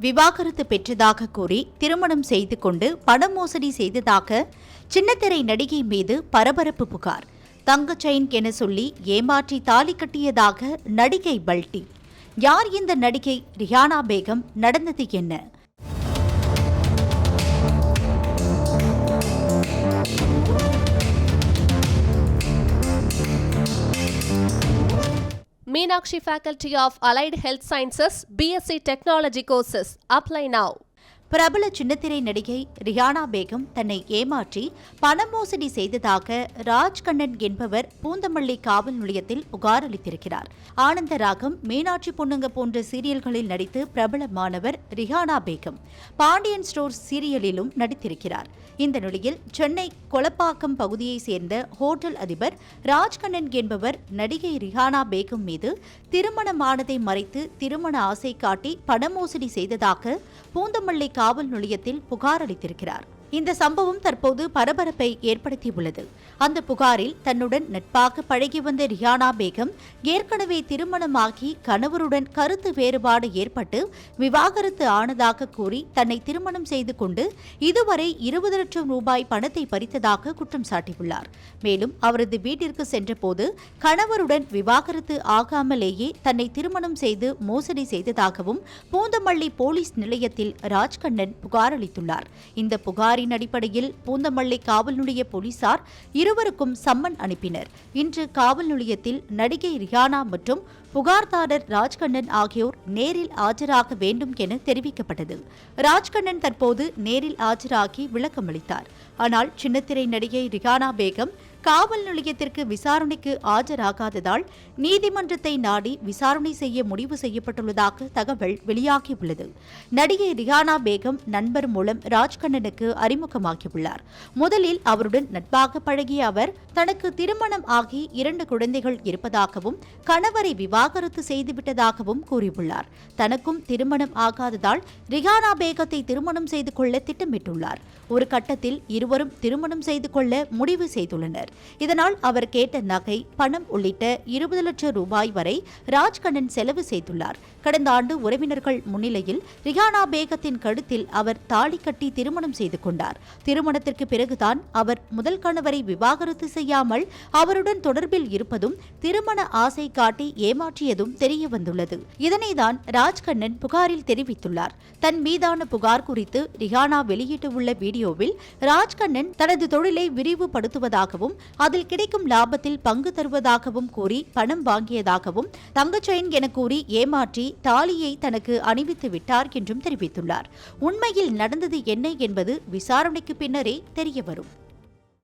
விவாகரத்து பெற்றதாக கூறி திருமணம் செய்து கொண்டு பண மோசடி செய்ததாக சின்னத்திரை நடிகை மீது பரபரப்பு புகார். தங்க செயின் என சொல்லி ஏமாற்றி தாலி கட்டியதாக நடிகை பல்டி. யார் இந்த நடிகை? ரியானா பேகம் நடந்தது என்ன? Meenakshi Faculty of Allied Health Sciences, BSc Technology courses. Apply now. பிரபல சின்னத்திரை நடிகை ரியானா பேகம் தன்னை ஏமாற்றி பண மோசடி செய்ததாக ராஜ்கண்ணன் என்பவர் பூந்தமல்லி காவல் நிலையத்தில் புகார் அளித்திருக்கிறார். ஆனந்த ராகம் மீனாட்சி பொண்ணுங்க போன்ற சீரியல்களில் நடித்து பிரபலமானவர் ரிஹானா பேகம் பாண்டியன் ஸ்டோர் சீரியலிலும் நடித்திருக்கிறார். இந்த நிலையில் சென்னை கொலப்பாக்கம் பகுதியைச் சேர்ந்த ஹோட்டல் அதிபர் ராஜ்கண்ணன் என்பவர் நடிகை ரிஹானா பேகம் மீது திருமணமானதை மறைத்து திருமண ஆசை காட்டி பண மோசடி செய்ததாக பூந்தமல்லி காவல் நிலையத்தில் புகார் அளித்திருக்கிறார். இந்த சம்பவம் தற்போது பரபரப்பை ஏற்படுத்தியுள்ளது. அந்த புகாரில் தன்னுடன் நட்பாக பழகி வந்த ரியானா பேகம் ஏற்கனவே திருமணமாகி கணவருடன் கருத்து வேறுபாடு ஏற்பட்டு விவாகரத்து ஆனதாக கூறி தன்னை திருமணம் செய்து கொண்டு இதுவரை இருபது லட்சம் ரூபாய் பணத்தை பறித்ததாக குற்றம் சாட்டியுள்ளார். மேலும் அவரது வீட்டிற்கு சென்றபோது கணவருடன் விவாகரத்து ஆகாமலேயே தன்னை திருமணம் செய்து மோசடி செய்ததாகவும் பூந்தமல்லி போலீஸ் நிலையத்தில் ராஜ்கண்ணன் புகார் அளித்துள்ளார். இந்த புகாரின் அடிப்படையில் பூந்தமல்லி காவல் நிலைய போலீசார் இருவருக்கும் சம்மன் அனுப்பினர். இன்று காவல் நிலையத்தில் நடிகை ரியானா மற்றும் புகார்தாரர் ராஜ்கண்ணன் ஆகியோர் நேரில் ஆஜராக வேண்டும் என தெரிவிக்கப்பட்டது. ராஜ்கண்ணன் தற்போது நேரில் ஆஜராகி விளக்கமளித்தார். ஆனால் சின்னத்திரை நடிகை ரியானா பேகம் காவல் நிலையத்திற்கு விசாரணைக்கு ஆஜராகாததால் நீதிமன்றத்தை நாடி விசாரணை செய்ய முடிவு செய்யப்பட்டுள்ளதாக தகவல் வெளியாகியுள்ளது. நடிகை ரியானா பேகம் நண்பர் மூலம் ராஜ்கண்ணனுக்கு அறிமுகமாகியுள்ளார். முதலில் அவருடன் நட்பாக பழகிய அவர் தனக்கு திருமணம் ஆகி இரண்டு குழந்தைகள் இருப்பதாகவும் கணவரை விவாகரத்து செய்துவிட்டதாகவும் கூறியுள்ளார். தனக்கும் திருமணம் ஆகாததால் ரியானா பேகத்தை திருமணம் செய்து கொள்ள திட்டமிட்டுள்ளார். ஒரு கட்டத்தில் இருவரும் திருமணம் செய்து கொள்ள முடிவு செய்துள்ளனர். இதனால் அவர் கேட்ட நகை பணம் உள்ளிட்ட இருபது லட்சம் ரூபாய் வரை ராஜ்கண்ணன் செலவு செய்துள்ளார். கடந்த ஆண்டு உறவினர்கள் முன்னிலையில் ரியானா பேகத்தின் கழுத்தில் அவர் தாலி கட்டி திருமணம் செய்து கொண்டார். திருமணத்திற்கு பிறகுதான் அவர் முதல் கணவரை விவாகரத்து செய்யாமல் அவருடன் தொடர்பில் இருப்பதும் திருமண ஆசை காட்டி ஏமாற்றியதும் தெரிய வந்துள்ளது. இதனைதான் ராஜ்கண்ணன் புகாரில் தெரிவித்துள்ளார். தன் மீதான புகார் குறித்து ரிஹானா வெளியிட்டுள்ள வீடியோவில் ராஜ்கண்ணன் தனது தொழிலை விரிவுபடுத்துவதாகவும் அதில் கிடைக்கும் லாபத்தில் பங்கு தருவதாகவும் கூறி பணம் வாங்கியதாகவும் தங்கச்செயின் என கூறி ஏமாற்றி தாலியை தனக்கு அணிவித்து விட்டார் என்றும் தெரிவித்துள்ளார். உண்மையில் நடந்தது என்ன என்பது விசாரணைக்கு பின்னரே தெரியவரும்.